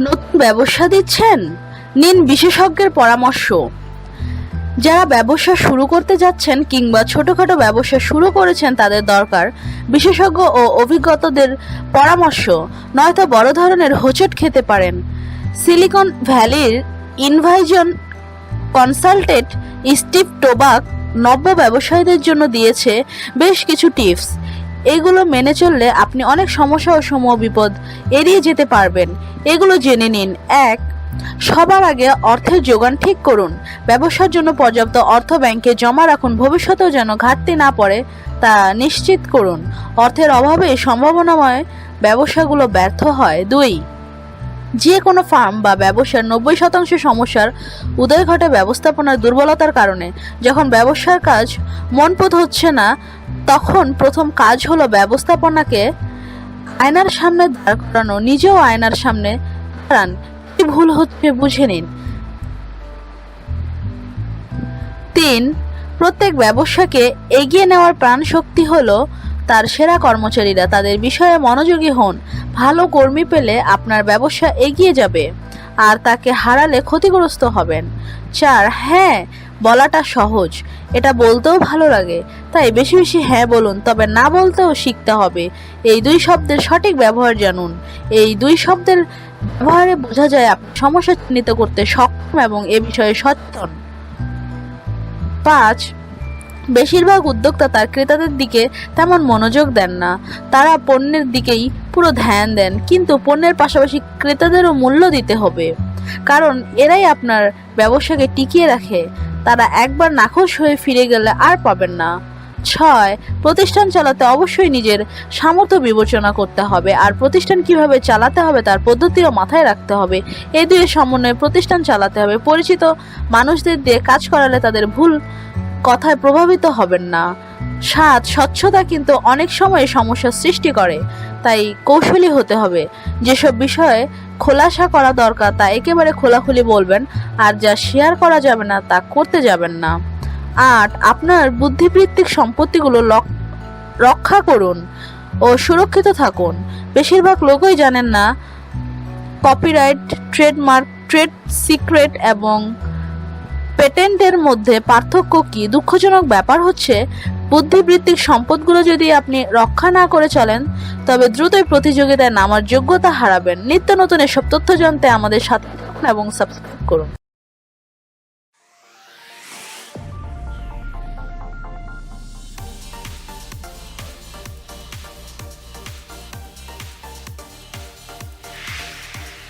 নতুন ব্যবসা দিচ্ছেন? নিন বিশেষজ্ঞের পরামর্শ। যারা ব্যবসা শুরু করতে যাচ্ছেন কিংবা ছোটখাটো ব্যবসা শুরু করেছেন তাদের দরকার বিশেষজ্ঞ ও অভিজ্ঞতাদের পরামর্শ, নয়তো বড় ধরনের হোঁচট খেতে পারেন। সিলিকন ভ্যালির ইনভাইজন কনসালটেন্ট স্টিভ টোবাক নব্য ব্যবসায়ীদের জন্য দিয়েছে বেশ কিছু টিপস। এগুলো মেনে চললে আপনি অনেক সমস্যা ও সমূহ বিপদ এড়িয়ে যেতে পারবেন। এগুলো জেনে নিন। এক, সবার আগে অর্থের যোগান ঠিক করুন। ব্যবসার জন্য পর্যাপ্ত অর্থ ব্যাংকে জমা রাখুন। ভবিষ্যতেও যেন ঘাটতি না পড়ে তা নিশ্চিত করুন। অর্থের অভাবে সম্ভাবনাময় ব্যবসাগুলো ব্যর্থ হয়। দুই যে কোনো ফার্ম বা ব্যবসার নব্বই শতাংশ সমস্যার উদয় ঘটে ব্যবস্থাপনার দুর্বলতার কারণে। যখন ব্যবসার কাজ মনপোত হচ্ছে না তখন প্রথম কাজ হলো ব্যবস্থাপনাকে আয়নার সামনে দাঁড় করানো, নিজেও আয়নার সামনে দাঁড়ান। কি ভুল হচ্ছে বুঝে নিন। তিন, প্রত্যেক ব্যবসাকে এগিয়ে নেওয়ার প্রাণ শক্তি হলো তার সেরা কর্মচারীরা। তাদের বিষয়ে মনোযোগী হন। ভালো কর্মী পেলে আপনার ব্যবসা এগিয়ে যাবে আর তাকে হারালে ক্ষতিগ্রস্ত হবেন। চার হ্যাঁ বলাটা সহজ। এটা বলতেও ভালো লাগে। তাই বেশি বেশি হ্যাঁ বলুন, তবে না বলতেও শিখতে হবে। এই দুই শব্দের সঠিক ব্যবহার জানুন। এই দুই শব্দের ব্যবহারে বোঝা যায় আপনি সমস্যা চিহ্নিত করতে সক্ষম এবং এ বিষয়ে সচেতন। পাঁচ, বেশিরভাগ উদ্যোক্তা তার ক্রেতাদের দিকে তেমন মনোযোগ দেন না। তারা পণ্যের দিকেই পুরো ধ্যান দেন, কিন্তু পণ্যের পাশাপাশি ক্রেতাদেরও মূল্য দিতে হবে। কারণ এরাই আপনার ব্যবসাকে টিকিয়ে রাখে। তারা একবার নাখোশ হয়ে ফিরে গেলে আর পাবেন না। ছয়, প্রতিষ্ঠান চালাতে অবশ্যই নিজের সামর্থ্য বিবেচনা করতে হবে। আর প্রতিষ্ঠান কীভাবে চালাতে হবে তার পদ্ধতিও মাথায় রাখতে হবে। এই দুয়ের সমন্বয়ে প্রতিষ্ঠান চালাতে হবে। পরিচিত মানুষদের দিয়ে কাজ করালে তাদের ভুল কথায় প্রভাবিত হবেন না। সাত স্বচ্ছতা কিন্তু অনেক সময় সমস্যার সৃষ্টি করে। তাই কৌশলী হতে হবে। যেসব বিষয়ে খোলাসা করা দরকার তা একেবারে খোলাখুলি বলবেন, আর যা শেয়ার করা যাবে না তা করতে যাবেন না। আট, আপনার বুদ্ধিবৃত্তিক সম্পত্তিগুলো রক্ষা করুন ও সুরক্ষিত থাকুন। বেশিরভাগ লোকই জানেন না কপিরাইট ট্রেডমার্ক ট্রেড সিক্রেট এবং পেটেন্টের মধ্যে পার্থক্য কি? দুঃখজনক ব্যাপার হচ্ছে বুদ্ধিবৃত্তিক সম্পদগুলো যদি আপনি রক্ষা না করে চলেন, তবে দ্রুতই প্রতিযোগিতায় নামার যোগ্যতা হারাবেন। নিত্য নতুন এসব তথ্য জানতে আমাদের সাথে এবং সাবস্ক্রাইব করুন।